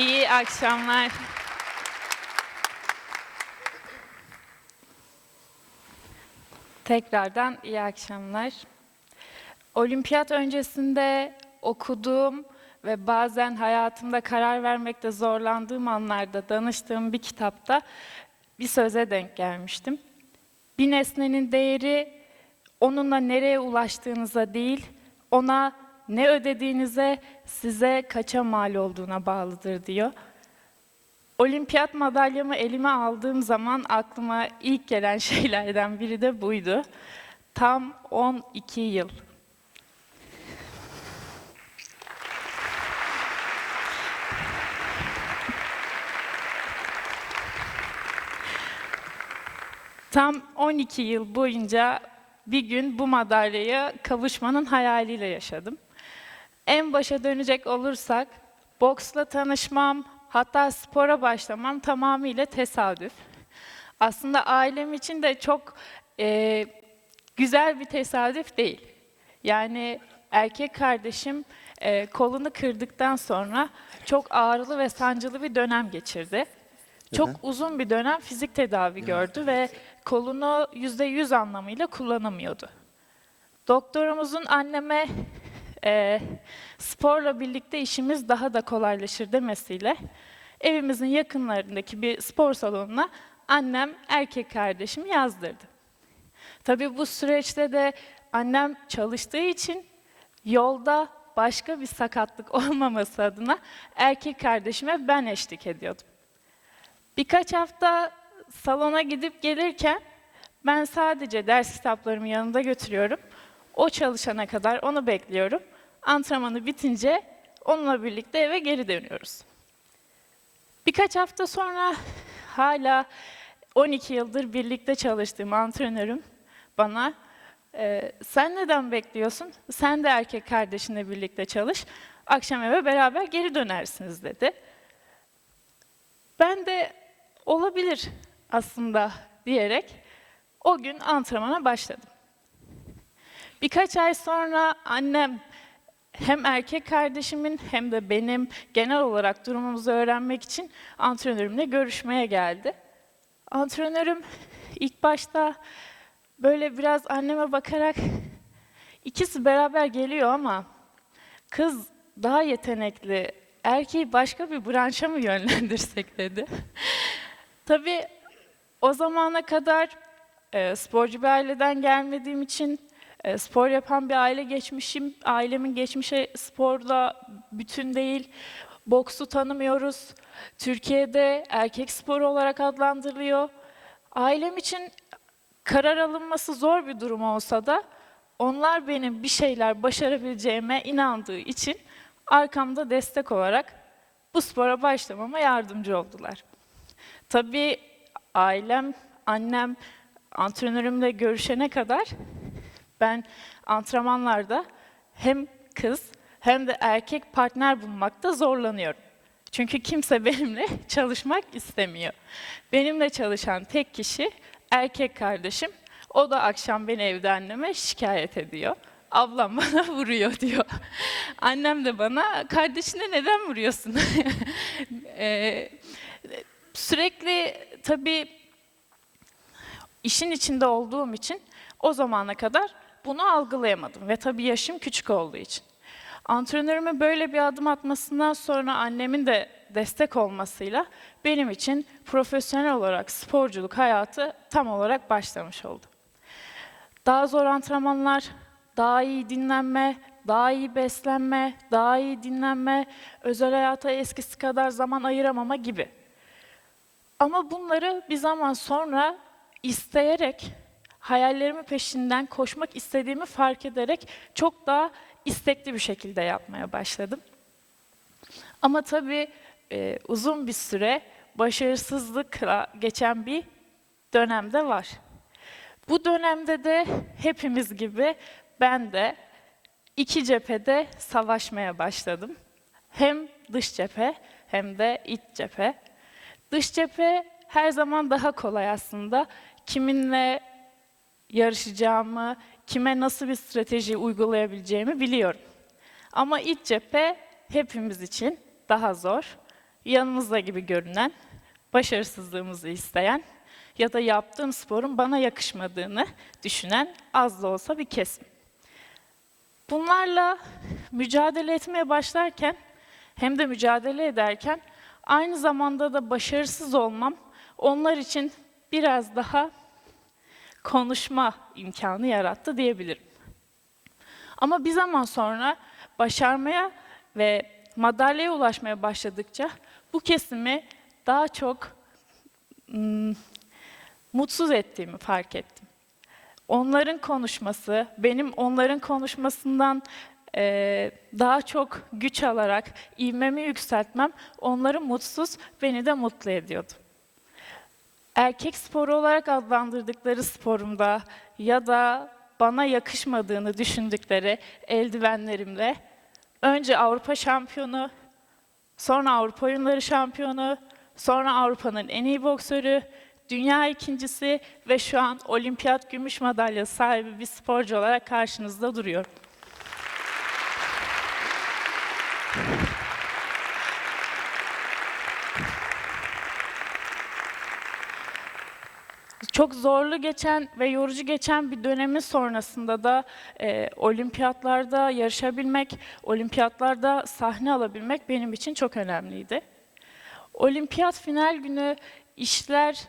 İyi akşamlar. Tekrardan iyi akşamlar. Olimpiyat öncesinde okuduğum ve bazen hayatımda karar vermekte zorlandığım anlarda danıştığım bir kitapta bir söze denk gelmiştim. Bir nesnenin değeri onunla nereye ulaştığınıza değil, ona ne ödediğinize, size kaça mal olduğuna bağlıdır diyor. Olimpiyat madalyamı elime aldığım zaman aklıma ilk gelen şeylerden biri de buydu. Tam 12 yıl. Tam 12 yıl boyunca bir gün bu madalyaya kavuşmanın hayaliyle yaşadım. En başa dönecek olursak, boksla tanışmam, hatta spora başlamam tamamıyla tesadüf. Aslında ailem için de çok e, güzel bir tesadüf değil. Yani erkek kardeşim e, kolunu kırdıktan sonra çok ağrılı ve sancılı bir dönem geçirdi. Çok uzun bir dönem fizik tedavi gördü ve kolunu yüzde yüz anlamıyla kullanamıyordu. Doktorumuzun anneme e, sporla birlikte işimiz daha da kolaylaşır demesiyle evimizin yakınlarındaki bir spor salonuna annem erkek kardeşimi yazdırdı. Tabii bu süreçte de annem çalıştığı için yolda başka bir sakatlık olmaması adına erkek kardeşime ben eşlik ediyordum. Birkaç hafta salona gidip gelirken ben sadece ders kitaplarımı yanında götürüyorum. O çalışana kadar onu bekliyorum. Antrenmanı bitince onunla birlikte eve geri dönüyoruz. Birkaç hafta sonra hala 12 yıldır birlikte çalıştığım antrenörüm bana "Ee, sen neden bekliyorsun? Sen de erkek kardeşinle birlikte çalış. Akşam eve beraber geri dönersiniz dedi. Ben de olabilir aslında diyerek o gün antrenmana başladım. Birkaç ay sonra annem hem erkek kardeşimin hem de benim genel olarak durumumuzu öğrenmek için antrenörümle görüşmeye geldi. Antrenörüm ilk başta böyle biraz anneme bakarak ikisi beraber geliyor ama kız daha yetenekli, erkeği başka bir branşa mı yönlendirsek dedi. Tabii o zamana kadar e, sporcu bir aileden gelmediğim için e, spor yapan bir aile geçmişim, ailemin geçmişe sporla bütün değil, boksu tanımıyoruz. Türkiye'de erkek sporu olarak adlandırılıyor. Ailem için karar alınması zor bir durum olsa da onlar benim bir şeyler başarabileceğime inandığı için arkamda destek olarak bu spora başlamama yardımcı oldular. Tabii ailem, annem, antrenörümle görüşene kadar ben antrenmanlarda hem kız hem de erkek partner bulmakta zorlanıyorum. Çünkü kimse benimle çalışmak istemiyor. Benimle çalışan tek kişi erkek kardeşim. O da akşam beni evde anneme şikayet ediyor. Ablam bana vuruyor diyor. Annem de bana kardeşine neden vuruyorsun? Eee, sürekli tabii işin içinde olduğum için o zamana kadar bunu algılayamadım ve tabii yaşım küçük olduğu için. Antrenörümün böyle bir adım atmasından sonra annemin de destek olmasıyla benim için profesyonel olarak sporculuk hayatı tam olarak başlamış oldu. Daha zor antrenmanlar, daha iyi dinlenme, daha iyi beslenme, daha iyi dinlenme, özel hayata eskisi kadar zaman ayıramama gibi. Ama bunları bir zaman sonra isteyerek, hayallerimin peşinden koşmak istediğimi fark ederek çok daha istekli bir şekilde yapmaya başladım. Ama tabii e, uzun bir süre başarısızlıkla geçen bir dönemde var. Bu dönemde de hepimiz gibi ben de iki cephede savaşmaya başladım. Hem dış cephe hem de iç cephe. Dış cephe her zaman daha kolay aslında. Kiminle yarışacağımı, kime nasıl bir strateji uygulayabileceğimi biliyorum. Ama iç cephe hepimiz için daha zor. yanımızda gibi görünen, başarısızlığımızı isteyen ya da yaptığım sporun bana yakışmadığını düşünen az da olsa bir kesim. Bunlarla mücadele etmeye başlarken hem de mücadele ederken aynı zamanda da başarısız olmam onlar için biraz daha konuşma imkanı yarattı diyebilirim. Ama bir zaman sonra başarmaya ve madalyaya ulaşmaya başladıkça bu kesimi daha çok ım, mutsuz ettiğimi fark ettim. Onların konuşması, benim onların konuşmasından eee, daha çok güç alarak ivmemi yükseltmem onları mutsuz, beni de mutlu ediyordu. Erkek sporu olarak adlandırdıkları sporumda ya da bana yakışmadığını düşündükleri eldivenlerimle önce Avrupa şampiyonu, sonra Avrupa oyunları şampiyonu, sonra Avrupa'nın en iyi boksörü, dünya ikincisi ve şu an olimpiyat gümüş madalya sahibi bir sporcu olarak karşınızda duruyorum. Çok zorlu geçen ve yorucu geçen bir dönemin sonrasında da e, olimpiyatlarda yarışabilmek, olimpiyatlarda sahne alabilmek benim için çok önemliydi. Olimpiyat final günü işler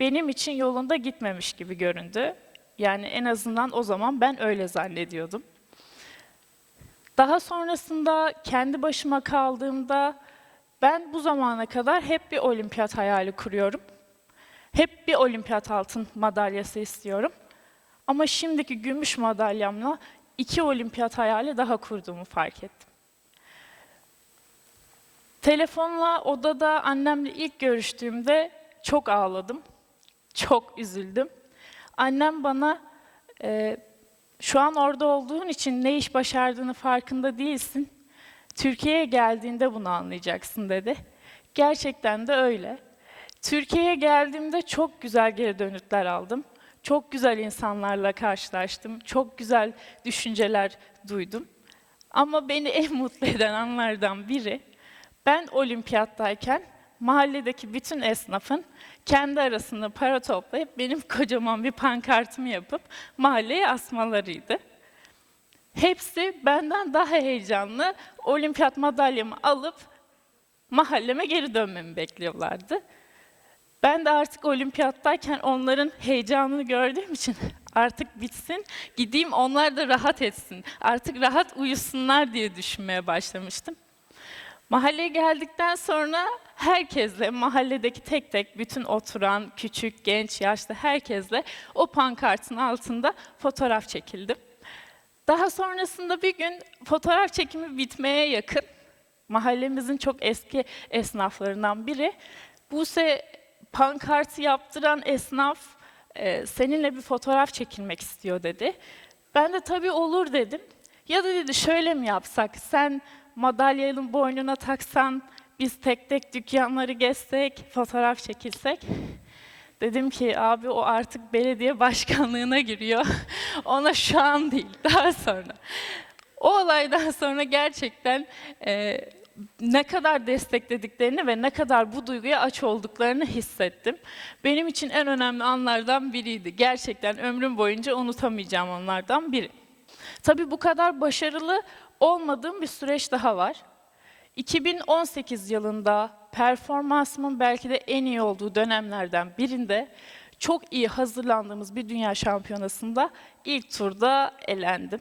benim için yolunda gitmemiş gibi göründü. Yani en azından o zaman ben öyle zannediyordum. Daha sonrasında kendi başıma kaldığımda ben bu zamana kadar hep bir olimpiyat hayali kuruyorum. Hep bir olimpiyat altın madalyası istiyorum. Ama şimdiki gümüş madalyamla iki olimpiyat hayali daha kurduğumu fark ettim. Telefonla odada annemle ilk görüştüğümde çok ağladım. Çok üzüldüm. Annem bana e, şu an orada olduğun için ne iş başardığını farkında değilsin. Türkiye'ye geldiğinde bunu anlayacaksın dedi. Gerçekten de öyle. Türkiye'ye geldiğimde çok güzel geri dönütler aldım. Çok güzel insanlarla karşılaştım. Çok güzel düşünceler duydum. Ama beni en mutlu eden anlardan biri, ben olimpiyattayken mahalledeki bütün esnafın kendi arasında para toplayıp benim kocaman bir pankartımı yapıp mahalleye asmalarıydı. Hepsi benden daha heyecanlı olimpiyat madalyamı alıp mahalleme geri dönmemi bekliyorlardı. Ben de artık olimpiyattayken onların heyecanını gördüğüm için artık bitsin, gideyim onlar da rahat etsin. Artık rahat uyusunlar diye düşünmeye başlamıştım. Mahalleye geldikten sonra herkesle, mahalledeki tek tek bütün oturan, küçük, genç, yaşlı herkesle o pankartın altında fotoğraf çekildim. Daha sonrasında bir gün fotoğraf çekimi bitmeye yakın mahallemizin çok eski esnaflarından biri Buse pankartı yaptıran esnaf e, seninle bir fotoğraf çekilmek istiyor dedi. Ben de tabii olur dedim. Ya da dedi şöyle mi yapsak? Sen madalyanın boynuna taksan, biz tek tek dükkanları gezsek, fotoğraf çekilsek. Dedim ki abi o artık belediye başkanlığına giriyor. Ona şu an değil, daha sonra. O olaydan sonra gerçekten e, ne kadar desteklediklerini ve ne kadar bu duyguya aç olduklarını hissettim. Benim için en önemli anlardan biriydi. Gerçekten ömrüm boyunca unutamayacağım onlardan biri. Tabii bu kadar başarılı olmadığım bir süreç daha var. 2018 yılında performansımın belki de en iyi olduğu dönemlerden birinde çok iyi hazırlandığımız bir dünya şampiyonasında ilk turda elendim.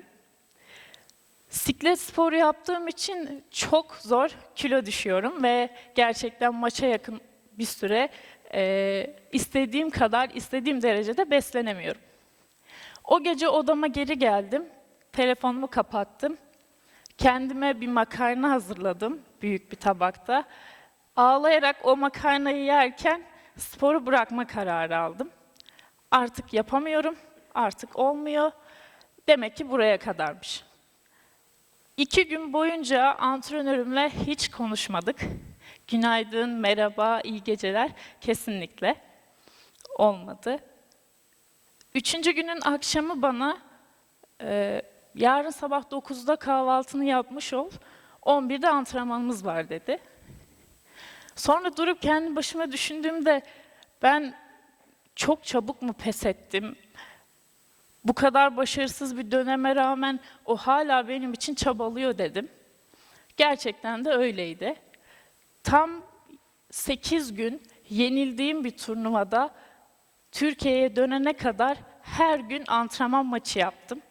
Siklet sporu yaptığım için çok zor kilo düşüyorum ve gerçekten maça yakın bir süre e, istediğim kadar, istediğim derecede beslenemiyorum. O gece odama geri geldim, telefonumu kapattım. Kendime bir makarna hazırladım büyük bir tabakta. Ağlayarak o makarnayı yerken sporu bırakma kararı aldım. Artık yapamıyorum, artık olmuyor. Demek ki buraya kadarmış. İki gün boyunca antrenörümle hiç konuşmadık. Günaydın, merhaba, iyi geceler kesinlikle olmadı. Üçüncü günün akşamı bana e, yarın sabah 9'da kahvaltını yapmış ol, 11'de antrenmanımız var dedi. Sonra durup kendi başıma düşündüğümde ben çok çabuk mu pes ettim? Bu kadar başarısız bir döneme rağmen o hala benim için çabalıyor dedim. Gerçekten de öyleydi. Tam 8 gün yenildiğim bir turnuvada Türkiye'ye dönene kadar her gün antrenman maçı yaptım.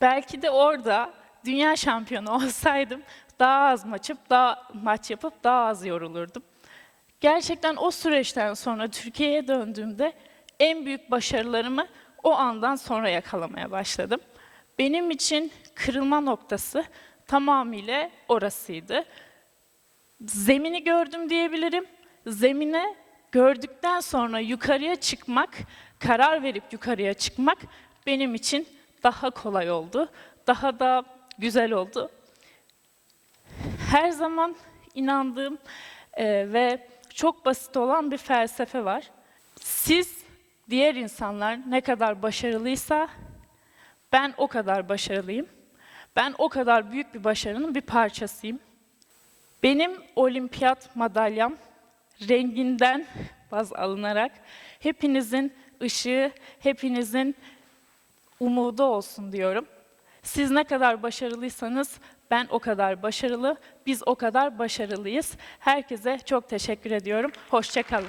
Belki de orada dünya şampiyonu olsaydım daha az maçıp daha maç yapıp daha az yorulurdum. Gerçekten o süreçten sonra Türkiye'ye döndüğümde en büyük başarılarımı o andan sonra yakalamaya başladım. Benim için kırılma noktası tamamıyla orasıydı. Zemini gördüm diyebilirim. Zemine gördükten sonra yukarıya çıkmak, karar verip yukarıya çıkmak benim için daha kolay oldu. Daha da güzel oldu. Her zaman inandığım e, ve çok basit olan bir felsefe var. Siz diğer insanlar ne kadar başarılıysa ben o kadar başarılıyım. Ben o kadar büyük bir başarının bir parçasıyım. Benim olimpiyat madalyam renginden baz alınarak hepinizin ışığı, hepinizin umudu olsun diyorum. Siz ne kadar başarılıysanız ben o kadar başarılı, biz o kadar başarılıyız. Herkese çok teşekkür ediyorum. Hoşçakalın.